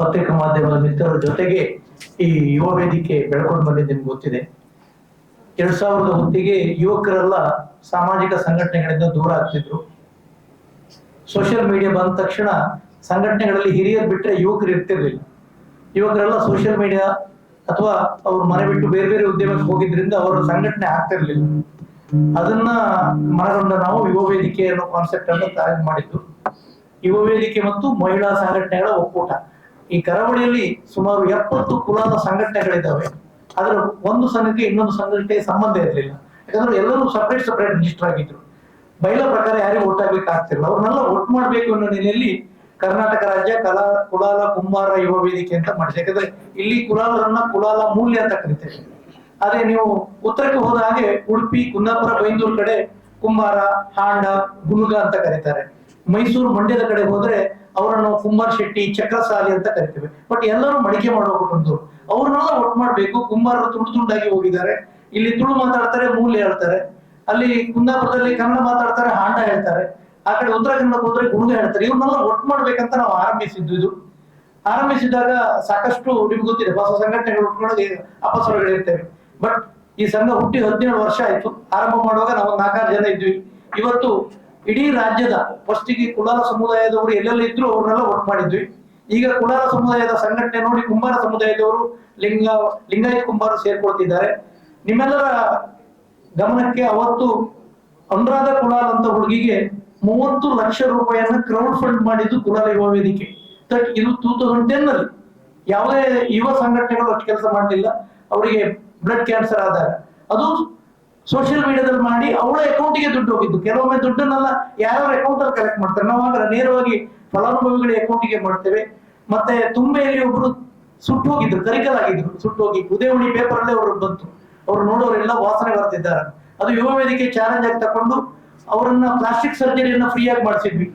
ಪತ್ರಿಕಾ ಮಾಧ್ಯಮದ ಮಿತ್ರರ ಜೊತೆಗೆ ಈ ಯುವ ವೇದಿಕೆ ಬೆಳ್ಕೊಂಡು ಬಂದಿದ್ದು ನಿಮ್ಗೆ ಗೊತ್ತಿದೆ. ಎರಡ್ ಸಾವಿರದ ಹೊತ್ತಿಗೆ ಯುವಕರೆಲ್ಲ ಸಾಮಾಜಿಕ ಸಂಘಟನೆಗಳಿಂದ ದೂರ ಆಗ್ತಿದ್ರು. ಸೋಷಿಯಲ್ ಮೀಡಿಯಾ ಬಂದ ತಕ್ಷಣ ಸಂಘಟನೆಗಳಲ್ಲಿ ಹಿರಿಯರು ಬಿಟ್ಟರೆ ಯುವಕರು ಇರ್ತಿರ್ಲಿಲ್ಲ. ಯುವಕರೆಲ್ಲ ಸೋಷಿಯಲ್ ಮೀಡಿಯಾ ಅಥವಾ ಅವ್ರ ಮನೆ ಬಿಟ್ಟು ಬೇರೆ ಬೇರೆ ಉದ್ಯಮಕ್ಕೆ ಹೋಗಿದ್ರಿಂದ ಅವರ ಸಂಘಟನೆ ಆಗ್ತಿರ್ಲಿಲ್ಲ. ಅದನ್ನ ಮನಗೊಂಡ ನಾವು ಯುವ ವೇದಿಕೆ ಅನ್ನೋ ಕಾನ್ಸೆಪ್ಟ್ ಅನ್ನು ತಯಾರು ಮಾಡಿದ್ದು. ಯುವ ವೇದಿಕೆ ಮತ್ತು ಮಹಿಳಾ ಸಂಘಟನೆಗಳ ಒಕ್ಕೂಟ. ಈ ಕರಾವಳಿಯಲ್ಲಿ ಸುಮಾರು ಎಪ್ಪತ್ತು ಕುಲಾದ ಸಂಘಟನೆಗಳಿದ್ದಾವೆ. ಅದರ ಒಂದು ಸಂಘಕ್ಕೆ ಇನ್ನೊಂದು ಸಂಘಕ್ಕೆ ಸಂಬಂಧ ಇರಲಿಲ್ಲ. ಯಾಕಂದ್ರೆ ಎಲ್ಲರೂ ಸಪರೇಟ್ ಸಪರೇಟ್ ರಿಜಿಸ್ಟರ್ ಆಗಿದ್ರು. ಬಯಲ ಪ್ರಕಾರ ಯಾರಿಗೂ ಆಗ್ತಿಲ್ಲ ಅವ್ರನ್ನೆಲ್ಲ ಒಟ್ಟು ಮಾಡ್ಬೇಕು ಅನ್ನೋ ನಿಟ್ಟಿನಲ್ಲಿ ಕರ್ನಾಟಕ ರಾಜ್ಯ ಕಲಾ, ಕುಲಾಲ, ಕುಂಬಾರ ಯುವ ವೇದಿಕೆ ಅಂತ ಮಾಡಿದೆ. ಯಾಕಂದ್ರೆ ಇಲ್ಲಿ ಕುಲಾಲರನ್ನ ಕುಲಾಲ ಮೂಲ್ಯ ಅಂತ ಕರಿತೇವೆ ಆದ್ರೆ ನೀವು ಉತ್ತರಕ್ಕೆ ಹೋದ ಹಾಗೆ ಉಡುಪಿ, ಕುಂದಾಪುರ, ಬೈಂದೂರು ಕಡೆ ಕುಂಬಾರ, ಹಾಂಡ ಗುಲ್ಗ ಅಂತ ಕರೀತಾರೆ. ಮೈಸೂರು ಮಂಡ್ಯದ ಕಡೆ ಹೋದ್ರೆ ಅವರನ್ನು ಕುಂಬಾರ್ ಶೆಟ್ಟಿ, ಚಕ್ರಸಾಲಿ ಅಂತ ಕರಿತೇವೆ. ಬಟ್ ಎಲ್ಲರೂ ಮಡಿಕೆ ಮಾಡೋಕೊಂಡು ಅವ್ರನ್ನೆಲ್ಲ ಒಟ್ಟು ಮಾಡ್ಬೇಕು. ಕುಂಬಾರರು ತುಂಡು ತುಂಡಾಗಿ ಹೋಗಿದ್ದಾರೆ. ಇಲ್ಲಿ ತುಳು ಮಾತಾಡ್ತಾರೆ, ಮೂಲೆ ಹೇಳ್ತಾರೆ. ಅಲ್ಲಿ ಕುಂದಾಪುರದಲ್ಲಿ ಕನ್ನಡ ಮಾತಾಡ್ತಾರೆ, ಹಾಂಡ ಹೇಳ್ತಾರೆ. ಆ ಕಡೆ ಉತ್ತರ ಕನ್ನಡಕ್ಕೆ ಹೋದ್ರೆ ಗುಣಗ ಹೇಳ್ತಾರೆ. ಇವ್ರನ್ನೆಲ್ಲ ಒಟ್ಟು ಮಾಡ್ಬೇಕಂತ ನಾವು ಆರಂಭಿಸಿದ್ದು ಇದು. ಆರಂಭಿಸಿದಾಗ ಸಾಕಷ್ಟು ನಿಮ್ಗೆ ಗೊತ್ತಿದೆ, ಹೊಸ ಸಂಘಟನೆಗಳು ಉಟ್ಕೊಳ್ಳೋದು ಅಪಸರಗಳಿರ್ತೇವೆ ಬಟ್ ಈ ಸಂಘ ಹುಟ್ಟಿ ಹದಿನೇಳು ವರ್ಷ ಆಯ್ತು. ಆರಂಭ ಮಾಡುವಾಗ ನಾವು ನಾಲ್ಕಾರು ಜನ ಇದ್ವಿ. ಇವತ್ತು ಇಡೀ ರಾಜ್ಯದ ಫಸ್ಟಿಗೆ ಕುಲಾಲ ಸಮುದಾಯದವರು ಎಲ್ಲೆಲ್ಲ ಇದ್ರು ಅವ್ರನ್ನೆಲ್ಲ ಒಟ್ಟು ಮಾಡಿದ್ವಿ. ಈಗ ಕುಲಾಲ ಸಮುದಾಯದ ಸಂಘಟನೆ ನೋಡಿ ಕುಂಬಾರ ಸಮುದಾಯದವರು ಲಿಂಗ, ಲಿಂಗಾಯತ್ ಕುಂಬಾರ ಸೇರ್ಕೊಳ್ತಿದ್ದಾರೆ. ನಿಮ್ಮೆಲ್ಲರ ಗಮನಕ್ಕೆ ಅವತ್ತು ಅನುರಾಧ ಕುಲಾಲ್ ಅಂತ ಹುಡುಗಿಗೆ ಮೂವತ್ತು ಲಕ್ಷ ರೂಪಾಯಿಯನ್ನ ಕ್ರೌಡ್ ಫಂಡ್ ಮಾಡಿದ್ದು ಕುಲಾಲ ಯುವ ವೇದಿಕೆ. ದಟ್ ಇದು ಟೂ ತೌಸಂಡ್ ಯಾವುದೇ ಯುವ ಸಂಘಟನೆಗಳು ಅಷ್ಟು ಕೆಲಸ ಮಾಡಲಿಲ್ಲ. ಅವರಿಗೆ ಬ್ಲಡ್ ಕ್ಯಾನ್ಸರ್ ಆದಾಗ. ಅದು ಸೋಷಿಯಲ್ ಮೀಡಿಯಾದಲ್ಲಿ ಮಾಡಿ ಅವಳ ಅಕೌಂಟಿಗೆ ದುಡ್ಡು ಹೋಗಿದ್ದು. ಕೆಲವೊಮ್ಮೆ ದುಡ್ಡನ್ನೆಲ್ಲ ಯಾರ್ಯಾರ ಅಕೌಂಟ್ ಅಲ್ಲಿ ಕಲೆಕ್ಟ್ ಮಾಡ್ತಾರೆ. ನಾವು ಆಗ ನೇರವಾಗಿ ಫಲಾನುಭವಿಗಳ ಅಕೌಂಟಿಗೆ ಮಾಡ್ತೇವೆ. ಮತ್ತೆ ತುಂಬೆಯಲ್ಲಿ ಒಬ್ರು ಸುಟ್ಟು ಹೋಗಿದ್ರು, ಕರಿಕಲಾಗಿದ್ರು. ಸುಟ್ಟು ಹೋಗಿ ಉದಯವಣಿ ಪೇಪರ್ ಅಲ್ಲೇ ಅವರು ಬಂತು. ಅವ್ರು ನೋಡೋರೆಲ್ಲ ವಾಸನೆ ಬರ್ತಿದ್ದಾರೆ ಅದು ಯುವ ವೇದಿಕೆ ಚಾಲೆಂಜ್ ಆಗಿ ತಕೊಂಡು ಅವರನ್ನ ಪ್ಲಾಸ್ಟಿಕ್ ಸರ್ಜರಿಯನ್ನ ಫ್ರೀಯಾಗಿ ಮಾಡಿಸಿದ್ವಿ.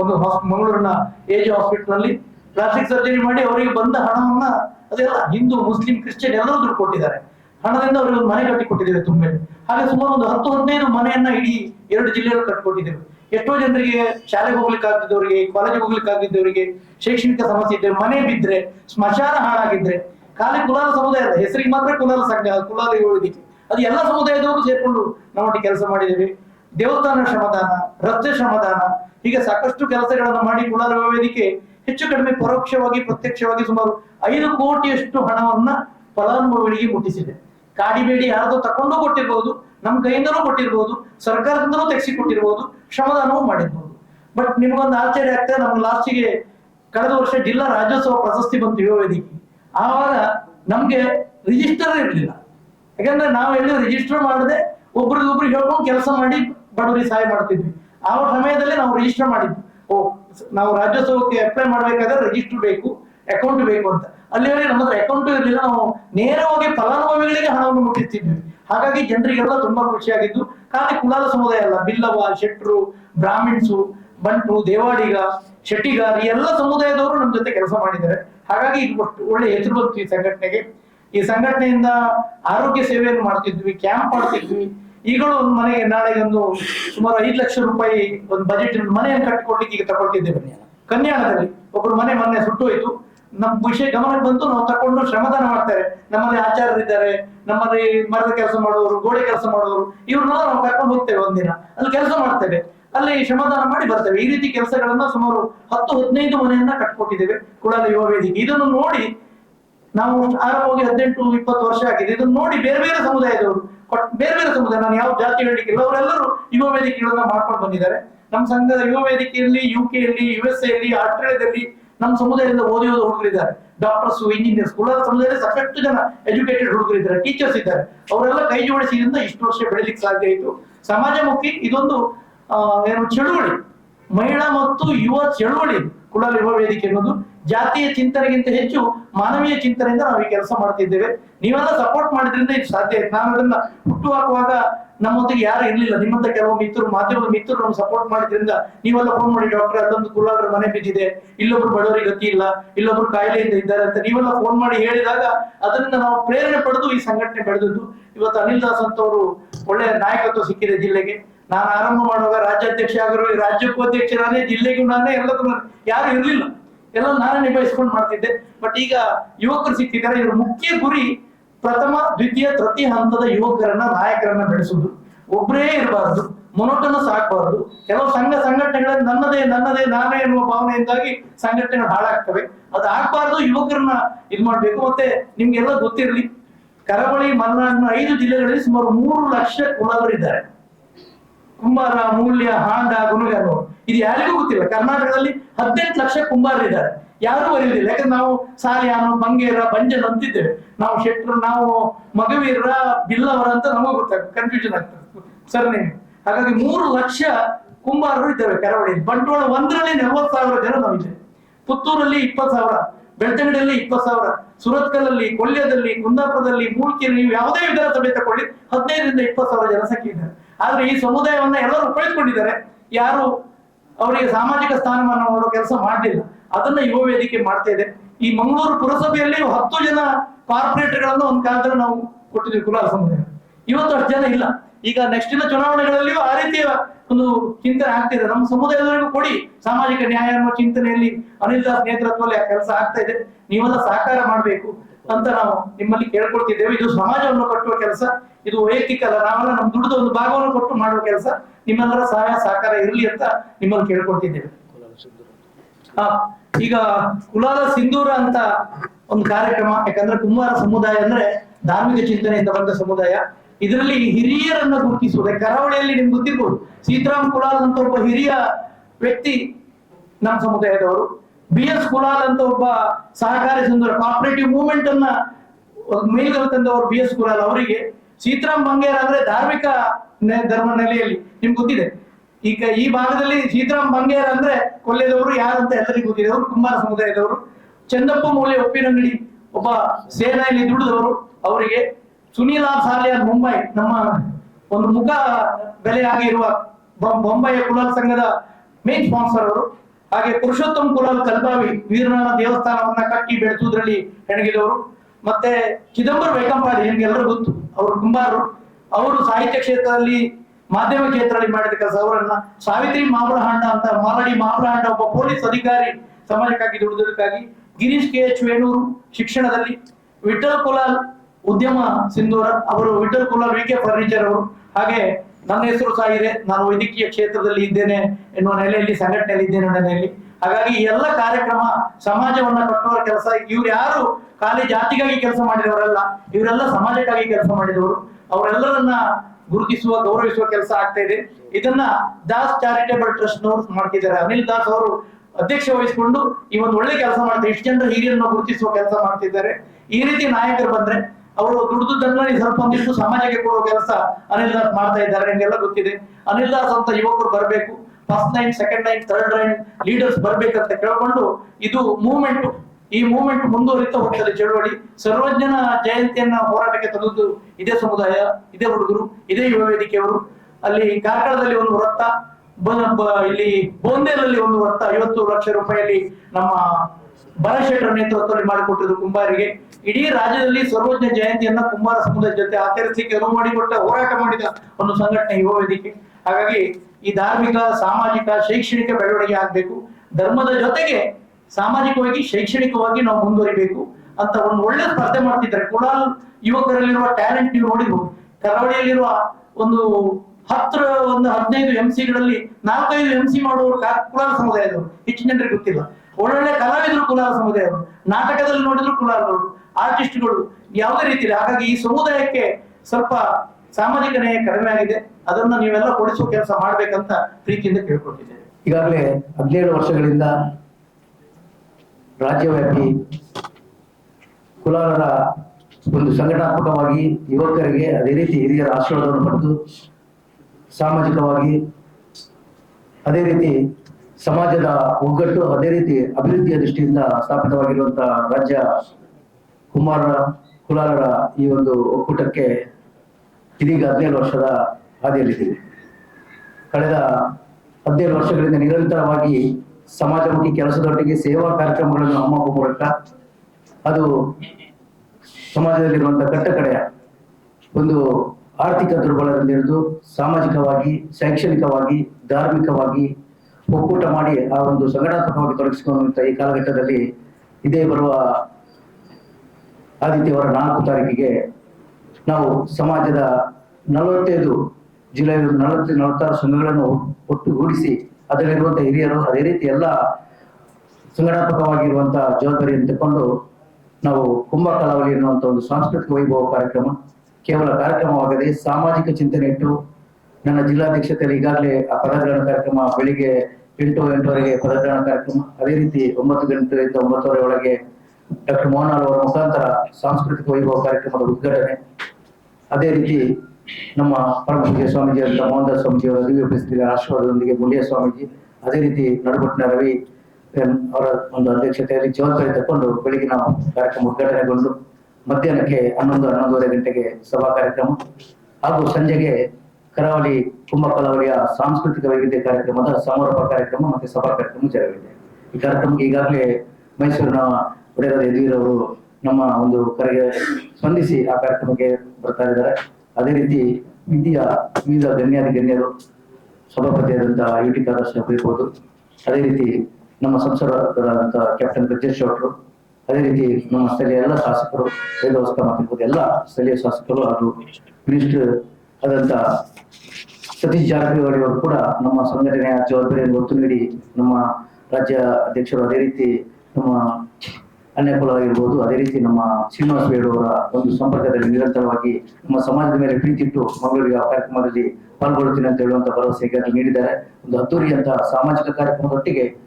ಒಂದು ಮಂಗಳೂರಿನ ಏಜ್ ಹಾಸ್ಪಿಟಲ್ನಲ್ಲಿ ಪ್ಲಾಸ್ಟಿಕ್ ಸರ್ಜರಿ ಮಾಡಿ ಅವರಿಗೆ ಬಂದ ಹಣವನ್ನ ಅದೆಲ್ಲ ಹಿಂದೂ, ಮುಸ್ಲಿಂ, ಕ್ರಿಶ್ಚಿಯನ್ ಎಲ್ಲರೂ ದುಡ್ಡು ಕೊಟ್ಟಿದ್ದಾರೆ. ಹಣದಿಂದ ಅವರಿಗೆ ಒಂದು ಮನೆ ಕಟ್ಟಿ ಕೊಟ್ಟಿದ್ದಾರೆ ತುಂಬೆ ಹಾಗೆ ಸುಮಾರು ಒಂದು ಹತ್ತು ಹದಿನೈದು ಮನೆಯನ್ನ ಇಡೀ ಎರಡು ಜಿಲ್ಲೆಗಳು ಕಟ್ಕೊಂಡಿದ್ದೇವೆ ಎಷ್ಟೋ ಜನರಿಗೆ ಶಾಲೆಗೆ ಹೋಗ್ಲಿಕ್ಕೆ ಆಗ್ತಿದ್ದವರಿಗೆ ಕಾಲೇಜಿಗೆ ಹೋಗ್ಲಿಕ್ಕೆ ಶೈಕ್ಷಣಿಕ ಸಮಸ್ಯೆ ಇದ್ರೆ, ಮನೆ ಬಿದ್ರೆ, ಸ್ಮಶಾನ ಹಾಳಾಗಿದ್ರೆ, ಖಾಲಿ ಕುಲಾಲ ಸಮುದಾಯ ಅಲ್ಲ, ಹೆಸರಿಗೆ ಮಾತ್ರ ಕುಲಾಲ ಸಂಘ ಕುಲಾಲ ವೇದಿಕೆ ಅದು ಎಲ್ಲ ಸಮುದಾಯದವರು ಸೇರ್ಕೊಂಡು ನಾವೊಟ್ಟಿಗೆ ಕೆಲಸ ಮಾಡಿದ್ದೇವೆ. ದೇವಸ್ಥಾನ ಶ್ರಮದಾನ, ರಸ್ತೆ ಶ್ರಮದಾನ, ಹೀಗೆ ಸಾಕಷ್ಟು ಕೆಲಸಗಳನ್ನು ಮಾಡಿ ಕುಲಾಲ ವೇದಿಕೆ ಹೆಚ್ಚು ಕಡಿಮೆ ಪರೋಕ್ಷವಾಗಿ, ಪ್ರತ್ಯಕ್ಷವಾಗಿ ಸುಮಾರು ಐದು ಕೋಟಿಯಷ್ಟು ಹಣವನ್ನ ಫಲಾನುಭವಿಗಳಿಗೆ ಮುಟ್ಟಿಸಿದೆ. ಕಾಡಿಬೇಡಿ ಯಾರ್ದೋ ತಕೊಂಡು ಕೊಟ್ಟಿರ್ಬೋದು ನಮ್ಮ ಕೈಯಿಂದನೂ ಕೊಟ್ಟಿರ್ಬೋದು, ಸರ್ಕಾರದಿಂದನೂ ತೆಗೆಸಿ ಕೊಟ್ಟಿರ್ಬೋದು ಶ್ರಮದಾನವೂ ಮಾಡಿರ್ಬೋದು. ಬಟ್ ನಿಮ್ಗೊಂದು ಆಶ್ಚರ್ಯ ಆಗ್ತಾ ನಮ್ಗೆ ಲಾಸ್ಟಿಗೆ ಕಳೆದ ವರ್ಷ ಜಿಲ್ಲಾ ರಾಜ್ಯೋತ್ಸವ ಪ್ರಶಸ್ತಿ ಬಂತು ಯುವ ವೇದಿಕೆ. ಆವಾಗ ನಮ್ಗೆ ರಿಜಿಸ್ಟರ್ ಇರಲಿಲ್ಲ. ಯಾಕಂದ್ರೆ ನಾವು ಎಲ್ಲಿ ರಿಜಿಸ್ಟರ್ ಮಾಡದೆ ಒಬ್ರಿಗೊಬ್ರು ಹೇಳ್ಕೊಂಡು ಕೆಲಸ ಮಾಡಿ ಬಡವರಿಗೆ ಸಹಾಯ ಮಾಡ್ತಿದ್ವಿ. ಆ ಸಮಯದಲ್ಲಿ ನಾವು ರಿಜಿಸ್ಟರ್ ಮಾಡಿದ್ವಿ. ಓ, ನಾವು ರಾಜ್ಯೋತ್ಸವಕ್ಕೆ ಅಪ್ಲೈ ಮಾಡ್ಬೇಕಾದ್ರೆ ರಿಜಿಸ್ಟರ್ ಬೇಕು ಅಕೌಂಟ್ ಬೇಕು ಅಂತ. ಅಲ್ಲಿವರೆಗೆ ನಮ್ಮ ಹತ್ರ ಅಕೌಂಟ್ ಇರಲಿಲ್ಲ, ನಾವು ನೇರವಾಗಿ ಫಲಾನುಭವಿಗಳಿಗೆ ಹಣವನ್ನು ಮುಟ್ಟಿಸ್ತಿದ್ವಿ ಹಾಗಾಗಿ ಜನರಿಗೆಲ್ಲ ತುಂಬಾ ಖುಷಿಯಾಗಿದ್ದು ಖಾಲಿ ಕುಲಾಲ ಸಮುದಾಯ ಅಲ್ಲ ಬಿಲ್ಲವ ಶೆಟ್ರು, ಬ್ರಾಹ್ಮಿಣ್ಸು, ಬಂಟು, ದೇವಾಡಿಗ, ಶೆಟ್ಟಿಗಾರ್ ಎಲ್ಲ ಸಮುದಾಯದವರು ನಮ್ಮ ಜೊತೆ ಕೆಲಸ ಮಾಡಿದ್ದಾರೆ. ಹಾಗಾಗಿ ಒಟ್ಟು ಒಳ್ಳೆ ಹೆಸರು ಬಂತು ಈ ಸಂಘಟನೆಗೆ. ಈ ಸಂಘಟನೆಯಿಂದ ಆರೋಗ್ಯ ಸೇವೆಯನ್ನು ಮಾಡ್ತಿದ್ವಿ ಕ್ಯಾಂಪ್ ಮಾಡ್ತಿದ್ವಿ. ಈಗಲೂ ಒಂದು ಮನೆಗೆ ನಾಳೆ ಒಂದು ಸುಮಾರು ಐದು ಲಕ್ಷ ರೂಪಾಯಿ ಒಂದು ಬಜೆಟ್ ಮನೆಯನ್ನು ಕಟ್ಟಿಕೊಡ್ಲಿಕ್ಕೆ ಈಗ ತಗೊಳ್ತಿದ್ದೇವೆ. ಕನ್ಯಾಣದಲ್ಲಿ ಒಬ್ರು ಮನೆ ಮೊನ್ನೆ ಸುಟ್ಟೋಯ್ತು ನಮ್ಮ ವಿಷಯ ಗಮನಕ್ಕೆ ಬಂತು, ನಾವು ತಕೊಂಡು ಶ್ರಮದಾನ ಮಾಡ್ತಾರೆ. ನಮ್ಮಲ್ಲಿ ಆಚಾರ್ಯರಿದ್ದಾರೆ ನಮ್ಮಲ್ಲಿ ಮರದ ಕೆಲಸ ಮಾಡುವವರು, ಗೋಡೆ ಕೆಲಸ ಮಾಡುವವರು, ಇವ್ರನ್ನೆಲ್ಲ ನಾವು ಕರ್ಕೊಂಡು ಹೋಗ್ತೇವೆ ಒಂದಿನ. ಅಲ್ಲಿ ಕೆಲಸ ಮಾಡ್ತೇವೆ. ಅಲ್ಲಿ ಶ್ರಮದಾನ ಮಾಡಿ ಬರ್ತೇವೆ. ಈ ರೀತಿ ಕೆಲಸಗಳನ್ನ ಸುಮಾರು ಹತ್ತು, ಹದಿನೈದು ಮನೆಯನ್ನ ಕಟ್ಕೊಟ್ಟಿದ್ದೇವೆ, ಕುಳಾಲ ಯುವ ವೇದಿಕೆ. ಇದನ್ನು ನೋಡಿ ನಾವು ಆರಂಭವಾಗಿ ಹದಿನೆಂಟು, ಇಪ್ಪತ್ತು ವರ್ಷ ಆಗಿದೆ. ಇದನ್ನು ನೋಡಿ ಬೇರೆ ಬೇರೆ ಸಮುದಾಯದವರು ಬೇರೆ ಬೇರೆ ಸಮುದಾಯ, ನಾನು ಯಾವ ಜಾತಿ ಹೇಳಿಕ್ಕಿಲ್ಲ ಅವರೆಲ್ಲರೂ ಯುವ ವೇದಿಕೆಗಳನ್ನ ಮಾಡ್ಕೊಂಡು ಬಂದಿದ್ದಾರೆ. ನಮ್ಮ ಸಂಘದ ಯುವ ವೇದಿಕೆಯಲ್ಲಿ ಯು ಕೆಯಲ್ಲಿ ಯು ಎಸ್ ಎಲ್ಲಿ ಆಸ್ಟ್ರೇಲಿಯಾದಲ್ಲಿ ನಮ್ಮ ಸಮುದಾಯದಿಂದ ಓದಿ ಓದಿ ಹುಡುಗರಿದ್ದಾರೆ ಡಾಕ್ಟರ್ಸ್ ಇಂಜಿನಿಯರ್ಸ್ ಕುಲಾಲ ಸಮುದಾಯದಲ್ಲಿ ಸಾಕಷ್ಟು ಜನ ಎಜುಕೇಟೆಡ್ ಹುಡುಗರಿದ್ದಾರೆ ಟೀಚರ್ಸ್ ಇದ್ದಾರೆ. ಅವರೆಲ್ಲ ಕೈ ಜೋಡಿಸಿದ್ರಿಂದ ಇಷ್ಟು ವರ್ಷ ಬೆಳಿಲಿಕ್ಕೆ ಸಾಧ್ಯ ಆಯಿತು. ಸಮಾಜಮುಖಿ ಇದೊಂದು ಏನು ಚಳುವಳಿ. ಮಹಿಳಾ ಮತ್ತು ಯುವ ಚಳುವಳಿ ಕುಲ ಯುವ ವೇದಿಕೆ ಅನ್ನೋದು. ಜಾತಿಯ ಚಿಂತನೆಗಿಂತ ಹೆಚ್ಚು ಮಾನವೀಯ ಚಿಂತನೆಯಿಂದ ನಾವು ಈ ಕೆಲಸ ಮಾಡ್ತಿದ್ದೇವೆ. ನೀವೆಲ್ಲ ಸಪೋರ್ಟ್ ಮಾಡಿದ್ರಿಂದ ಇದು ಸಾಧ್ಯ ಆಯ್ತು. ನಾನು ಅದನ್ನ ಹುಟ್ಟು ಹಾಕುವಾಗ ನಮ್ಮೊಂದಿಗೆ ಯಾರು ಇರ್ಲಿಲ್ಲ. ನಿಮ್ಮಂತ ಕೆಲವು ಮಿತ್ರರು, ಮಾಧ್ಯಮದ ಮಿತ್ರರು ನಮ್ಗೆ ಸಪೋರ್ಟ್ ಮಾಡಿದ್ರಿಂದ ನೀವೆಲ್ಲ ಫೋನ್ ಮಾಡಿ ಡಾಕ್ಟರ್ ಅದೊಂದು ಕುಲಾಲರ ಮನೆ ಬಿದ್ದಿದೆ. ಇಲ್ಲೊಬ್ರು ಬಡವರಿಗೆ ಗತಿ ಇಲ್ಲ, ಇಲ್ಲೊಬ್ರು ಕಾಯಿಲೆಯಿಂದ ಇದ್ದಾರೆ ಅಂತ ನೀವೆಲ್ಲ ಫೋನ್ ಮಾಡಿ ಹೇಳಿದಾಗ ಅದರಿಂದ ನಾವು ಪ್ರೇರಣೆ ಪಡೆದು ಈ ಸಂಘಟನೆ ಬೆಳೆದದ್ದು ಇವತ್ತು ಅನಿಲ್ ದಾಸ್ ಅಂತವರು ಒಳ್ಳೆ ನಾಯಕತ್ವ ಸಿಕ್ಕಿದೆ ಜಿಲ್ಲೆಗೆ. ನಾನು ಆರಂಭ ಮಾಡುವಾಗ ರಾಜ್ಯಾಧ್ಯಕ್ಷ ಆಗಿರೋ ರಾಜ್ಯಕ್ಕೂ ಜಿಲ್ಲೆಗೂ ನಾನೇ ಎಲ್ಲದೂ ಯಾರು ಇರಲಿಲ್ಲ. ಎಲ್ಲ ನಾನೇ ನಿಭಾಯಿಸ್ಕೊಂಡು ಮಾಡ್ತಿದ್ದೆ. ಬಟ್ ಈಗ ಯುವಕರು ಸಿಕ್ಕಿದ್ದಾರೆ ಇವರ ಮುಖ್ಯ ಗುರಿ ಪ್ರಥಮ, ದ್ವಿತೀಯ, ತೃತೀಯ ಹಂತದ ಯುವಕರನ್ನ, ನಾಯಕರನ್ನ ಬೆಳೆಸುವುದು. ಒಬ್ಬರೇ ಇರಬಾರ್ದು ಮೊನೋಟನಸ್ ಆಗ್ಬಾರ್ದು ಕೆಲವು ಸಂಘ ಸಂಘಟನೆಗಳಲ್ಲಿ ನನ್ನದೇ ನನ್ನದೇ, ನಾನೇ ಎನ್ನುವ ಭಾವನೆಯಿಂದಾಗಿ ಸಂಘಟನೆಗಳು ಹಾಳಾಗ್ತವೆ. ಅದು ಆಗ್ಬಾರ್ದು, ಯುವಕರನ್ನ ಇದ್ ಮಾಡ್ಬೇಕು. ಮತ್ತೆ ನಿಮ್ಗೆಲ್ಲ ಗೊತ್ತಿರಲಿ, ಕರಾವಳಿ, ಮಲೆನಾಡಿನ ಐದು ಜಿಲ್ಲೆಗಳಲ್ಲಿ ಸುಮಾರು ಮೂರು ಲಕ್ಷ ಕುಲಾಲರಿದ್ದಾರೆ ಕುಂಬಾರ, ಮೂಲ್ಯ, ಹಾಂಡ ಗುಣಗಾರು ಇದು ಯಾರಿಗೂ ಗೊತ್ತಿಲ್ಲ. ಕರ್ನಾಟಕದಲ್ಲಿ ಹದಿನೆಂಟು ಲಕ್ಷ ಕುಂಬಾರರಿದ್ದಾರೆ. ಯಾರು ಬರೆಯುವುದಿಲ್ಲ. ಯಾಕಂದ್ರೆ ನಾವು ಸಾಲಿಯಾನು ಬಂಗೇರ ಬಂಜನ್ ಅಂತಿದ್ದೇವೆ. ನಾವು ಶೆಟ್ರು ನಾವು ಮಗವೀರ ಬಿಲ್ಲವರ ಅಂತ ನಮಗೆ ಗೊತ್ತಾಗ್ತದೆ ಕನ್ಫ್ಯೂಷನ್ ಆಗ್ತದೆ. ಸರ್ನೇ ಹಾಗಾಗಿ ಮೂರು ಲಕ್ಷ ಕುಂಬಾರರು ಇದ್ದಾವೆ ಕರಾವಳಿ ಬಂಟ್ವಾಳ ಒಂದರಲ್ಲಿ ನಲವತ್ತು ಸಾವಿರ ಜನ ನಮಗೆ ಪುತ್ತೂರಲ್ಲಿ ಇಪ್ಪತ್ತು ಸಾವಿರ, ಬೆಳ್ತಂಗಡಿಯಲ್ಲಿ ಇಪ್ಪತ್ತು ಸಾವಿರ ಸುರತ್ಕಲ್ಲಲ್ಲಿ ಕೊಲ್ಯದಲ್ಲಿ ಕುಂದಾಪುರದಲ್ಲಿ ಮೂಲ್ಕಿಯಲ್ಲಿ ನೀವು ಯಾವುದೇ ವಿಧಾನಸಭೆ ತಗೊಳ್ಳಿ, ಹದಿನೈದರಿಂದ ಇಪ್ಪತ್ತು ಸಾವಿರ ಜನಸಂಖ್ಯೆ ಇದ್ದಾರೆ. ಆದ್ರೆ ಈ ಸಮುದಾಯವನ್ನ ಎಲ್ಲರೂ ಉಪಯೋಗಿಸ್ಕೊಂಡಿದ್ದಾರೆ ಯಾರು ಅವರಿಗೆ ಸಾಮಾಜಿಕ ಸ್ಥಾನಮಾನ ಮಾಡೋ ಕೆಲಸ ಮಾಡಲಿಲ್ಲ. ಅದನ್ನ ಯುವ ವೇದಿಕೆ ಮಾಡ್ತಾ ಇದೆ. ಈ ಮಂಗಳೂರು ಪುರಸಭೆಯಲ್ಲಿ ಹತ್ತು ಜನ ಕಾರ್ಪೊರೇಟರ್ಗಳನ್ನ ಒಂದ್ ಕಾಲದಲ್ಲಿ ನಾವು ಕೊಟ್ಟಿದ್ವಿ ಕುಲಾಲ ಸಮುದಾಯ ಇವತ್ತು ಅಷ್ಟು ಜನ ಇಲ್ಲ. ಈಗ ನೆಕ್ಸ್ಟಿನ ಚುನಾವಣೆಗಳಲ್ಲಿಯೂ ಆ ರೀತಿಯ ಒಂದು ಚಿಂತನೆ ಆಗ್ತಿದೆ ನಮ್ಮ ಸಮುದಾಯದವರೆಗೂ ಕೊಡಿ. ಸಾಮಾಜಿಕ ನ್ಯಾಯ ಅನ್ನೋ ಚಿಂತನೆಯಲ್ಲಿ ಅನಿಲ್ ದಾಸ್ ನೇತೃತ್ವದಲ್ಲಿ ಆ ಕೆಲಸ ಆಗ್ತಾ ಇದೆ. ನೀವೆಲ್ಲ ಸಹಕಾರ ಮಾಡಬೇಕು ಅಂತ ನಾವು ನಿಮ್ಮಲ್ಲಿ ಕೇಳ್ಕೊಳ್ತಿದ್ದೇವೆ. ಇದು ಸಮಾಜವನ್ನು ಕಟ್ಟುವ ಕೆಲಸ. ಇದು ವೈಯಕ್ತಿಕ ಅಲ್ಲ. ನಾವೆಲ್ಲ ನಮ್ಮ ದುಡಿದ ಒಂದು ಭಾಗವನ್ನು ಕೊಟ್ಟು ಮಾಡುವ ಕೆಲಸ. ನಿಮ್ಮೆಲ್ಲರ ಸಹಾಯ, ಸಹಕಾರ ಇರಲಿ ಅಂತ ನಿಮ್ಮಲ್ಲಿ ಕೇಳ್ಕೊಳ್ತಿದ್ದೇವೆ. ಈಗ ಕುಲಾಲ ಸಿಂಧೂರ ಅಂತ ಒಂದು ಕಾರ್ಯಕ್ರಮ. ಯಾಕಂದ್ರೆ ಕುಂಬಾರ ಸಮುದಾಯ ಅಂದ್ರೆ ಧಾರ್ಮಿಕ ಚಿಂತನೆಯಿಂದ ಬಂದ ಸಮುದಾಯ. ಇದರಲ್ಲಿ ಹಿರಿಯರನ್ನ ಗುರುತಿಸುವುದೇ, ಕರಾವಳಿಯಲ್ಲಿ ನಿಮ್ಗೆ ಗೊತ್ತಿರ್ಬೋದು ಸೀತಾರಾಮ್ ಕುಲಾಲ್ ಅಂತ ಒಬ್ಬ ಹಿರಿಯ ವ್ಯಕ್ತಿ ನಮ್ಮ ಸಮುದಾಯದವರು, ಬಿ ಎಸ್ ಕುಲಾಲ್ ಅಂತ ಒಬ್ಬ ಸಹಕಾರಿ ಸುಂದರ ಕೋಆಪರೇಟಿವ್ ಮೂವ್ಮೆಂಟ್ ಅನ್ನ ಮೇಲ್ಗಲ್ ತಂದವರು ಬಿ ಎಸ್ ಕುಲಾಲ್ ಅವರಿಗೆ. ಸೀತಾರಾಮ್ ಬಂಗೇರ್ ಅಂದ್ರೆ ಧಾರ್ಮಿಕ ಧರ್ಮ ನೆಲೆಯಲ್ಲಿ ನಿಮ್ಗೆ ಗೊತ್ತಿದೆ. ಈಗ ಈ ಭಾಗದಲ್ಲಿ ಸೀತಾರಾಮ್ ಬಂಗೇರ್ ಅಂದ್ರೆ ಕೊಲ್ಲೆದವರು ಯಾರಂತ ಎಲ್ಲರಿಗೂ ಗೊತ್ತಿದೆ. ಅವರು ಕುಂಬಾರ ಸಮುದಾಯದವರು. ಚಂದಪ್ಪ ಮೌಲ್ಯ ಉಪ್ಪಿನಂಗಡಿ ಒಬ್ಬ ಸೇನೆಯಲ್ಲಿ ದುಡಿದವರು, ಅವರಿಗೆ ಸುನೀಲ್ ಸಾಲಿಯಾರ್ ಮುಂಬೈ ನಮ್ಮ ಒಂದು ಮುಖ ಬೆಲೆಯಾಗಿರುವ ಬೊಂಬೈಯ ಕುಲಾಲ್ ಸಂಘದ ಮೇನ್ ಸ್ಪಾನ್ಸರ್ ಅವರು. ಹಾಗೆ ಪುರುಷೋತ್ತಮ್ ಕುಲಾಲ್ ಕಲ್ಬಾವಿ ವೀರನಾಥ ದೇವಸ್ಥಾನವನ್ನ ಕಟ್ಟಿ ಬೆಳೆಸುವುದರಲ್ಲಿ ಹೆಣಗಿದವರು. ಮತ್ತೆ ಚಿದಂಬರ ವೈಕಂಪಾಲಿ ಹೆಂಗೆ ಎಲ್ಲರೂ ಗೊತ್ತು, ಅವರು ಕುಂಬಾರರು. ಅವರು ಸಾಹಿತ್ಯ ಕ್ಷೇತ್ರದಲ್ಲಿ, ಮಾಧ್ಯಮ ಕ್ಷೇತ್ರದಲ್ಲಿ ಮಾಡಿದ ಕೆಲಸ ಅವರನ್ನ. ಸಾವಿತ್ರಿ ಮಾಬ್ರಹಾಂಡ ಅಂತ ಮಾಲಡಿ ಮಾಬ್ರಹಾಂಡ ಒಬ್ಬ ಪೊಲೀಸ್ ಅಧಿಕಾರಿ ಸಮಾಜಕ್ಕಾಗಿ ದುಡಿದಕ್ಕಾಗಿ ಗಿರೀಶ್ ಕೆ ಎಚ್ ವೇಣೂರು ಶಿಕ್ಷಣದಲ್ಲಿ, ವಿಠಲ್ ಕುಲಾಲ್ ಉದ್ಯಮ ಸಿಂಧೂರ, ಅವರು Vittal Kulal V K furniture ಅವರು. ಹಾಗೆ ನನ್ನ ಹೆಸರು ಸಹ ಇದೆ ನಾನು ವೈದ್ಯಕೀಯ ಕ್ಷೇತ್ರದಲ್ಲಿ ಇದ್ದೇನೆ ಎನ್ನುವ ನೆಲೆಯಲ್ಲಿ, ಸಂಘಟನೆಯಲ್ಲಿ ಇದ್ದೇನೆ ನೆಲೆಯಲ್ಲಿ. ಹಾಗಾಗಿ ಎಲ್ಲ ಕಾರ್ಯಕ್ರಮ ಸಮಾಜವನ್ನ ಕಟ್ಟುವ ಕೆಲಸ, ಇವ್ರು ಯಾರು ಖಾಲಿ ಜಾತಿಗಾಗಿ ಕೆಲಸ ಮಾಡಿದವರಲ್ಲ, ಇವರೆಲ್ಲ ಸಮಾಜಕ್ಕಾಗಿ ಕೆಲಸ ಮಾಡಿದವರು. ಅವರೆಲ್ಲರನ್ನ ಗುರುತಿಸುವ, ಗೌರವಿಸುವ ಕೆಲಸ ಆಗ್ತಾ ಇದೆ. ಇದನ್ನ ದಾಸ್ ಚಾರಿಟೇಬಲ್ ಟ್ರಸ್ಟ್ ನವರು ಮಾಡ್ತಿದ್ದಾರೆ. ಅನಿಲ್ ದಾಸ್ ಅವರು ಅಧ್ಯಕ್ಷ ವಹಿಸಿಕೊಂಡು ಈ ಒಂದು ಒಳ್ಳೆ ಕೆಲಸ ಮಾಡ್ತಾರೆ. ಇಷ್ಟು ಜನರು ಹಿರಿಯರನ್ನು ಗುರುತಿಸುವ ಕೆಲಸ ಮಾಡ್ತಿದ್ದಾರೆ. ಈ ರೀತಿ ನಾಯಕರು ಬಂದ್ರೆ ಅವರು ದುಡಿದುದನ್ನ ಸ್ವಲ್ಪ ಒಂದಿಷ್ಟು ಸಮಾಜಕ್ಕೆ ಕೊಡುವ ಕೆಲಸ ಅನಿಲ್ ದಾಸ್ ಮಾಡ್ತಾ ಇದ್ದಾರೆ. ನಿಮಗೆಲ್ಲ ಗೊತ್ತಿದೆ. ಅನಿಲ್ ದಾಸ್ ಅಂತ ಯುವಕರು ಬರಬೇಕು. First line second line third line leaders ಬರ್ಬೇಕಂತ ಕೇಳ್ಕೊಂಡು ಇದು ಮೂವ್ಮೆಂಟ್ ಈ ಮೂವ್ಮೆಂಟ್ ಮುಂದುವರಿತಾ ಹೋಗ್ತದೆ ಚಳುವಳಿ. ಸರ್ವಜ್ಞನ ಜಯಂತಿಯನ್ನ ಹೋರಾಟಕ್ಕೆ ತಂದದ್ದು ಇದೇ ಸಮುದಾಯ, ಇದೇ ಹುಡುಗರು, ಇದೇ ಯುವ ವೇದಿಕೆಯವರು. ಅಲ್ಲಿ ಕಾರ್ಕಳದಲ್ಲಿ ಒಂದು ವೃತ್ತ ಇಲ್ಲಿ ಬೋಂದೇಲಲ್ಲಿ ಒಂದು ವೃತ್ತ ಐವತ್ತು ಲಕ್ಷ ರೂಪಾಯಿಯಲ್ಲಿ ನಮ್ಮ ಬನಶೇಖರ ನೇತೃತ್ವದಲ್ಲಿ ಮಾಡಿಕೊಟ್ಟಿದ್ದು ಕುಂಬಾರಿಗೆ. ಇಡೀ ರಾಜ್ಯದಲ್ಲಿ ಸರ್ವಜ್ಞ ಜಯಂತಿಯನ್ನ ಕುಂಬಾರ ಸಮುದಾಯದ ಜೊತೆ ಆಚರಿಸಲಿಕ್ಕೆ ಅನುವು ಮಾಡಿಕೊಟ್ಟ ಹೋರಾಟ ಮಾಡಿದ ಒಂದು ಸಂಘಟನೆ ಯುವ ವೇದಿಕೆ ಹಾಗಾಗಿ ಈ ಧಾರ್ಮಿಕ, ಸಾಮಾಜಿಕ, ಶೈಕ್ಷಣಿಕ ಬೆಳವಣಿಗೆ ಆಗ್ಬೇಕು. ಧರ್ಮದ ಜೊತೆಗೆ ಸಾಮಾಜಿಕವಾಗಿ, ಶೈಕ್ಷಣಿಕವಾಗಿ ನಾವು ಮುಂದುವರಿಬೇಕು ಅಂತ ಒಂದು ಒಳ್ಳೆ ಸ್ಪರ್ಧೆ ಮಾಡ್ತಿದ್ದಾರೆ. ಕುಡಾಲ್ ಯುವಕರಲ್ಲಿರುವ ಟ್ಯಾಲೆಂಟ್ ನೀವು ನೋಡಿರ್ಬೋದು. ಕರಾವಳಿಯಲ್ಲಿರುವ ಒಂದು ಹತ್ರ ಒಂದು ಹದಿನೈದು ಎಂ ಸಿಗಳಲ್ಲಿ ನಾಲ್ಕೈದು ಎಂ ಸಿ ಮಾಡುವವರು ಕುಲಾಲ ಸಮುದಾಯದವರು ಹೆಚ್ಚಿನ ಜನರಿಗೆ ಗೊತ್ತಿಲ್ಲ. ಒಳ್ಳೊಳ್ಳೆ ಕಲಾವಿದರು ಕುಲಾಲ ಸಮುದಾಯವರು ನಾಟಕದಲ್ಲಿ ನೋಡಿದ್ರು ಕುಲಾಲರು ಆರ್ಟಿಸ್ಟ್ಗಳು ಯಾವುದೇ ರೀತಿಯಲ್ಲಿ ಹಾಗಾಗಿ ಈ ಸಮುದಾಯಕ್ಕೆ ಸ್ವಲ್ಪ ಸಾಮಾಜಿಕ ನ್ಯಾಯ ಕಡಿಮೆ ಆಗಿದೆ. ಅದನ್ನ ನೀವೆಲ್ಲ ಕೊಡಿಸುವ ಕೆಲಸ ಮಾಡ್ಬೇಕಂತ ಪ್ರೀತಿಯಿಂದ ಕೇಳ್ಕೊಟ್ಟಿದ್ದೇವೆ ಈಗಾಗಲೇ ಹದಿನೇಳು ವರ್ಷಗಳಿಂದ ರಾಜ್ಯವ್ಯಾಪಿ ಕುಲಾಲರ ಒಂದು ಸಂಘಟನಾತ್ಮಕವಾಗಿ ಯುವಕರಿಗೆ ಅದೇ ರೀತಿ ಹಿರಿಯರ ಆಶೀರ್ವಾದವನ್ನು ಪಡೆದು ಸಾಮಾಜಿಕವಾಗಿ ಅದೇ ರೀತಿ ಸಮಾಜದ ಒಗ್ಗಟ್ಟು, ಅದೇ ರೀತಿ ಅಭಿವೃದ್ಧಿಯ ದೃಷ್ಟಿಯಿಂದ ಸ್ಥಾಪಿತವಾಗಿರುವಂತಹ ರಾಜ್ಯ ಕುಮಾರರ ಕುಲಾರರ ಈ ಒಂದು ಒಕ್ಕೂಟಕ್ಕೆ ಇದೀಗ ಹದಿನೇಳು ವರ್ಷದ ಹಾದಿಯಲ್ಲಿದ್ದೀವಿ ಕಳೆದ ಹದಿನೇಳು ವರ್ಷಗಳಿಂದ ನಿರಂತರವಾಗಿ ಸಮಾಜಮುಖಿ ಕೆಲಸದೊಟ್ಟಿಗೆ ಸೇವಾ ಕಾರ್ಯಕ್ರಮಗಳನ್ನು ಹಮ್ಮುವ ಮೂಲಕ ಅದು ಸಮಾಜದಲ್ಲಿರುವಂತಹ ಕಟ್ಟಕಡೆಯ ಒಂದು ಆರ್ಥಿಕ ದುರ್ಬಲದಿಂದ ಹಿಡಿದು ಸಾಮಾಜಿಕವಾಗಿ, ಶೈಕ್ಷಣಿಕವಾಗಿ, ಧಾರ್ಮಿಕವಾಗಿ ಒಕ್ಕೂಟ ಮಾಡಿ ಆ ಒಂದು ಸಂಘಟನಾತ್ಮಕವಾಗಿ ತೊಡಗಿಸಿಕೊಂಡಂತ ಈ ಕಾಲಘಟ್ಟದಲ್ಲಿ ಇದೇ ಬರುವ ಆದಿತ್ಯವಾರ ನಾಲ್ಕು ತಾರೀಕಿಗೆ ನಾವು ಸಮಾಜದ ನಲವತ್ತೈದು ಜಿಲ್ಲೆಯ ನಲವತ್ತು, ನಲವತ್ತಾರು ಸಂಘಗಳನ್ನು ಒಟ್ಟುಗೂಡಿಸಿ ಅದರಲ್ಲಿರುವಂತಹ ಹಿರಿಯರು, ಅದೇ ರೀತಿ ಎಲ್ಲ ಸಂಘಟನಾತ್ಮಕವಾಗಿರುವಂತಹ ಜವಾಬ್ದಾರಿಯನ್ನು ತಕೊಂಡು ನಾವು ಕುಂಭ ಕಲಾವಳಿ ಅನ್ನುವಂತ ಒಂದು ಸಾಂಸ್ಕೃತಿಕ ವೈಭವ ಕಾರ್ಯಕ್ರಮ ಕೇವಲ ಕಾರ್ಯಕ್ರಮವಾಗದೆ ಸಾಮಾಜಿಕ ಚಿಂತನೆ ಇಟ್ಟು ನನ್ನ ಜಿಲ್ಲಾಧ್ಯಕ್ಷತೆಯಲ್ಲಿ ಈಗಾಗಲೇ ಆ ಪದಗ್ರಹಣ ಕಾರ್ಯಕ್ರಮ ಬೆಳಿಗ್ಗೆ ಎಂಟು ಎಂಟುವರೆಗೆ ಪದಗ್ರಹಣ ಕಾರ್ಯಕ್ರಮ. ಅದೇ ರೀತಿ ಒಂಬತ್ತು ಗಂಟೆಯಿಂದ ಒಂಬತ್ತುವರೆ ಒಳಗೆ ಡಾಕ್ಟರ್ ಮೋಹನ್ ಅವರ ಮುಖಾಂತರ ಸಾಂಸ್ಕೃತಿಕ ವೈಭವ ಕಾರ್ಯಕ್ರಮದ ಉದ್ಘಾಟನೆ. ಅದೇ ರೀತಿ ನಮ್ಮ ಪರಮಪೂಜ್ಯ ಸ್ವಾಮೀಜಿ ಅಂತ ಮೋಹನದಾಸ್ ಸ್ವಾಮೀಜಿ ಅವರ ದಿವ್ಯ ಉಪಸ್ಥಿತಿಯ ಆಶೀರ್ವಾದದೊಂದಿಗೆ ಸ್ವಾಮೀಜಿ. ಅದೇ ರೀತಿ ನಡುಬಟ್ಟಿನ ರವಿ ಅವರ ಒಂದು ಅಧ್ಯಕ್ಷತೆಯಲ್ಲಿ ಜವಾಬ್ದಾರಿ ತಕೊಂಡು ಬೆಳಿಗ್ಗೆ ನಾವು ಕಾರ್ಯಕ್ರಮ ಉದ್ಘಾಟನೆಗೊಂಡು ಮಧ್ಯಾಹ್ನಕ್ಕೆ ಹನ್ನೊಂದು, ಹನ್ನೊಂದುವರೆ ಗಂಟೆಗೆ ಸಭಾ ಕಾರ್ಯಕ್ರಮ ಹಾಗೂ ಸಂಜೆಗೆ ಕರಾವಳಿ ಕುಂಭ ಕಲಾವಳಿಯ ಸಾಂಸ್ಕೃತಿಕ ವೈವಿಧ್ಯ ಕಾರ್ಯಕ್ರಮದ ಸಮಾರೋಪ ಕಾರ್ಯಕ್ರಮ ಮತ್ತು ಸಭಾ ಕಾರ್ಯಕ್ರಮ ಜರುಗಲಿದೆ ಈ ಕಾರ್ಯಕ್ರಮಕ್ಕೆ ಈಗಾಗಲೇ ಮೈಸೂರಿನ ಒಡೆಯರ ಯದಿಯೂರವರು ನಮ್ಮ ಒಂದು ಕರೆಗೆ ಸ್ಪಂದಿಸಿ ಆ ಕಾರ್ಯಕ್ರಮಕ್ಕೆ ಬರ್ತಾ ಇದ್ದಾರೆ. ಅದೇ ರೀತಿ ವಿದ್ಯೆಯ ವಿವಿಧ ಗಣ್ಯಾದಿ ಗಣ್ಯರು ಸಭಾಪತಿಯಾದಂತಹ ಯು ಟಿ ಖಾದರ್ಶಿ ಇರ್ಬೋದು ಅದೇ ರೀತಿ ನಮ್ಮ ಸಂಸದರಾದಂತಹ ಕ್ಯಾಪ್ಟನ್ ಬ್ರಜೇಶ್ ಅವರು ಅದೇ ರೀತಿ ನಮ್ಮ ಸ್ಥಳೀಯ ಎಲ್ಲ ಶಾಸಕರು ವೇದವಸ್ತ ಮಾತಿರ್ಬೋದು ಎಲ್ಲ ಸ್ಥಳೀಯ ಶಾಸಕರು ಹಾಗೂ ಮಿನಿಸ್ಟರ್ ಆದಂತ ಸತೀಶ್ ಜಾರಕಿಹೊಳಿ ಅವರು ಕೂಡ ನಮ್ಮ ಸಂಘಟನೆಯ ಜವಾಬ್ದಾರಿಯನ್ನು ಒತ್ತು ನೀಡಿ ನಮ್ಮ ರಾಜ್ಯ ಅಧ್ಯಕ್ಷರು ಅದೇ ರೀತಿ ನಮ್ಮ ಅನ್ಯಕುಲ ಆಗಿರ್ಬೋದು ಅದೇ ರೀತಿ ನಮ್ಮ ಶ್ರೀನಿವಾಸ ಬೇಡವರ ಒಂದು ಸಂಪರ್ಕದಲ್ಲಿ ನಿರಂತರವಾಗಿ ನಮ್ಮ ಸಮಾಜದ ಮೇಲೆ ಪ್ರೀತಿಟ್ಟು ಮಂಗಳೂರಿಗೆ ಆ ಕಾರ್ಯಕ್ರಮದಲ್ಲಿ ಪಾಲ್ಗೊಳ್ಳುತ್ತೀನಿ ಅಂತ ಹೇಳುವಂತ ಭರವಸೆ ನೀಡಿದ್ದಾರೆ. ಒಂದು ಅದ್ದೂರಿಯಂತಹ ಸಾಮಾಜಿಕ ಕಾರ್ಯಕ್ರಮದೊಟ್ಟಿಗೆ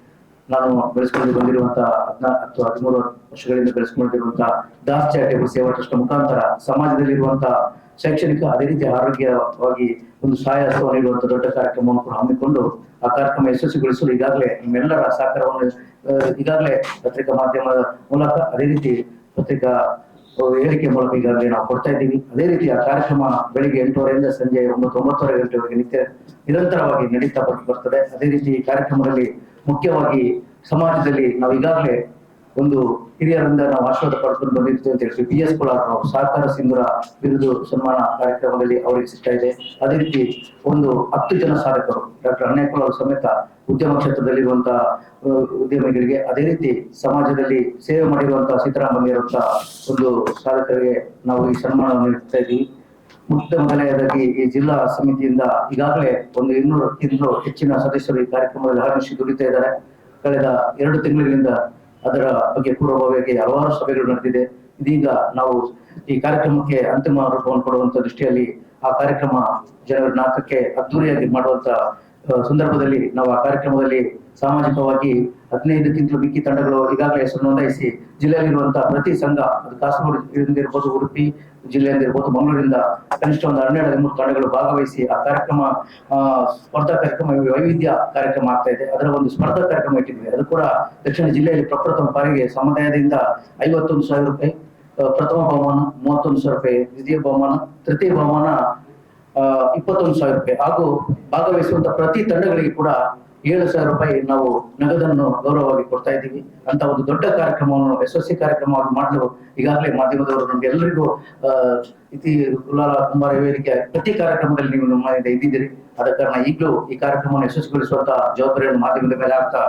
ನಾನು ಬೆಳೆಸ್ಕೊಂಡು ಬಂದಿರುವಂತಹ ಹದಿನಾ, ಹತ್ತು ಹದಿಮೂರು ವರ್ಷಗಳಿಂದ ಬೆಳೆಸ್ಕೊಂಡಿರುವಂತಹ ದಾಸ್ ಚಾರಿಟೇಬಲ್ ಸೇವಾ ಟ್ರಸ್ಟ್ ಮುಖಾಂತರ ಸಮಾಜದಲ್ಲಿರುವಂತಹ ಶೈಕ್ಷಣಿಕ ಅದೇ ರೀತಿ ಆರೋಗ್ಯವಾಗಿ ಒಂದು ಸಹಾಯ ಹಸ್ತ ನೀಡುವಂತ ದೊಡ್ಡ ಕಾರ್ಯಕ್ರಮವನ್ನು ಕೂಡ ಹಮ್ಮಿಕೊಂಡು ಆ ಕಾರ್ಯಕ್ರಮ ಯಶಸ್ವಿಗೊಳಿಸಲು ಈಗಾಗಲೇ ನಿಮ್ಮೆಲ್ಲರ ಸಹಕಾರವನ್ನು ಈಗಾಗಲೇ ಪತ್ರಿಕಾ ಮಾಧ್ಯಮದ ಮೂಲಕ ಅದೇ ರೀತಿ ಪತ್ರಿಕಾ ಹೇಳಿಕೆ ಮೂಲಕ ಈಗಾಗಲೇ ನಾವು ಕೊಡ್ತಾ ಇದ್ದೀವಿ. ಅದೇ ರೀತಿ ಆ ಕಾರ್ಯಕ್ರಮ ಬೆಳಿಗ್ಗೆ ಎಂಟುವರೆಯಿಂದ ಸಂಜೆ ಒಂಬತ್ತು ಒಂಬತ್ತುವರೆ ಗಂಟೆವರೆಗೆ ನಿತ್ಯ ನಿರಂತರವಾಗಿ ನಡೀತಾ ಬರ್- ಬರ್ತದೆ. ಅದೇ ರೀತಿ ಈ ಕಾರ್ಯಕ್ರಮದಲ್ಲಿ ಮುಖ್ಯವಾಗಿ ಸಮಾಜದಲ್ಲಿ ನಾವು ಈಗಾಗಲೇ ಒಂದು ಹಿರಿಯರಿಂದ ನಾವು ಆಶೀರ್ವಾದ ಪಡ್ಕೊಂಡು ಬಂದಿರ್ತೀವಿ ಅಂತ ಹೇಳ್ತೀವಿ ಬಿ ಎಸ್ ಕುಲಾರ್ ಅವರು ಸಹಕಾರ ಸಿಂಧುರ ಬಿರುದು ಸನ್ಮಾನ ಕಾರ್ಯಕ್ರಮದಲ್ಲಿ ಅವರಿಗೆ ಸಿಗ್ತಾ ಇದೆ. ಅದೇ ರೀತಿ ಒಂದು ಹತ್ತು ಜನ ಸಾಧಕರು, ಡಾಕ್ಟರ್ ಅಣ್ಣೇಕುಲ ಕುಲಾರ್ ಸಮೇತ ಉದ್ಯಮ ಕ್ಷೇತ್ರದಲ್ಲಿರುವಂತಹ ಉದ್ಯಮಿಗಳಿಗೆ ಅದೇ ರೀತಿ ಸಮಾಜದಲ್ಲಿ ಸೇವೆ ಮಾಡಿರುವಂತಹ ಸೀತಾರಾಮಯ್ಯರಂತಹ ಒಂದು ಸಾಧಕರಿಗೆ ನಾವು ಈ ಸನ್ಮಾನವನ್ನು ನೀಡ್ತಾ ಇದ್ದೀವಿ. ಮುಕ್ತ ವಲಯದಲ್ಲಿ ಈ ಜಿಲ್ಲಾ ಸಮಿತಿಯಿಂದ ಈಗಾಗಲೇ ಒಂದು ಇನ್ನೂರಕ್ಕಿಂತ ಹೆಚ್ಚಿನ ಸದಸ್ಯರು ಈ ಕಾರ್ಯಕ್ರಮದಲ್ಲಿ ಆಗಮಿಸಿ ದುಡಿತಾ ಇದ್ದಾರೆ. ಕಳೆದ ಎರಡು ತಿಂಗಳಿನಿಂದ ಅದರ ಬಗ್ಗೆ ಪೂರ್ವಭಾವಿಯಾಗಿ ಹಲವಾರು ಸಭೆಗಳು ನಡೆದಿದೆ. ಇದೀಗ ನಾವು ಈ ಕಾರ್ಯಕ್ರಮಕ್ಕೆ ಅಂತಿಮ ರೂಪವನ್ನು ಕೊಡುವಂತ ದೃಷ್ಟಿಯಲ್ಲಿ ಆ ಕಾರ್ಯಕ್ರಮ ಜನವರಿ ನಾಲ್ಕಕ್ಕೆ ಅದ್ದೂರಿಯಾಗಿ ಮಾಡುವಂತ ಸಂದರ್ಭದಲ್ಲಿ ನಾವು ಆ ಕಾರ್ಯಕ್ರಮದಲ್ಲಿ ಸಾಮಾಜಿಕವಾಗಿ ಹದಿನೈದಕ್ಕಿಂತಲೂ ಮಿಕ್ಕಿ ತಂಡಗಳು ಈಗಾಗಲೇ ಹೆಸರು ನೋಂದಾಯಿಸಿ ಜಿಲ್ಲೆಯಲ್ಲಿರುವಂತಹ ಪ್ರತಿ ಸಂಘ, ಅದು ಕಾಸರಗೋಡು ಇರ್ಬೋದು ಉಡುಪಿ ಜಿಲ್ಲೆಯಿಂದ ಇರ್ಬೋದು ಮಂಗಳೂರಿಂದ ಕನಿಷ್ಠ ಒಂದು ಹನ್ನೆರಡು ಹದಿಮೂರು ತಂಡಗಳು ಭಾಗವಹಿಸಿ ಆ ಕಾರ್ಯಕ್ರಮ ಸ್ಪರ್ಧಾ ಕಾರ್ಯಕ್ರಮ, ವೈವಿಧ್ಯ ಕಾರ್ಯಕ್ರಮ ಆಗ್ತಾ ಇದೆ. ಅದರ ಒಂದು ಸ್ಪರ್ಧಾ ಕಾರ್ಯಕ್ರಮ ಇಟ್ಟಿದ್ವಿ ಅದು ಕೂಡ ದಕ್ಷಿಣ ಜಿಲ್ಲೆಯಲ್ಲಿ ಪ್ರಪ್ರಥಮ ಬಾರಿಗೆ ಸಮುದಾಯದಿಂದ ಐವತ್ತೊಂದು ಸಾವಿರ ರೂಪಾಯಿ ಪ್ರಥಮ ಬಹುಮಾನ, ಮೂವತ್ತೊಂದು ಸಾವಿರ ರೂಪಾಯಿ, ದ್ವಿತೀಯ ಬಹುಮಾನ, ತೃತೀಯ ಬಹುಮಾನ ಇಪ್ಪತ್ತೊಂದು ಸಾವಿರ ರೂಪಾಯಿ. ಹಾಗೂ ಭಾಗವಹಿಸುವಂತ ಪ್ರತಿ ತಂಡಗಳಿಗೆ ಕೂಡ ಏಳು ಸಾವಿರ ರೂಪಾಯಿ ನಾವು ನಗದನ್ನು ಗೌರವವಾಗಿ ಕೊಡ್ತಾ ಇದ್ದೀವಿ. ಅಂತ ಒಂದು ದೊಡ್ಡ ಕಾರ್ಯಕ್ರಮವನ್ನು, ಯಶಸ್ವಿ ಕಾರ್ಯಕ್ರಮವಾಗಿ ಮಾಡಲು ಈಗಾಗಲೇ ಮಾಧ್ಯಮದವರು ನಮ್ಗೆ ಎಲ್ಲರಿಗೂ ಇತಿ ಕುಲಾಲ ಕುಮಾರ್ ವೇದಿಕೆ ಪ್ರತಿ ಕಾರ್ಯಕ್ರಮದಲ್ಲಿ ನೀವು ನಮ್ಮ ಇದ್ದಿದ್ದೀರಿ. ಅದ ಕಾರಣ ಈಗಲೂ ಈ ಕಾರ್ಯಕ್ರಮವನ್ನು ಯಶಸ್ವಿಗೊಳಿಸುವಂತಹ ಜವಾಬ್ದಾರಿಯನ್ನು ಮಾಧ್ಯಮದ ಮೇಲೆ ಆಗ್ತಾ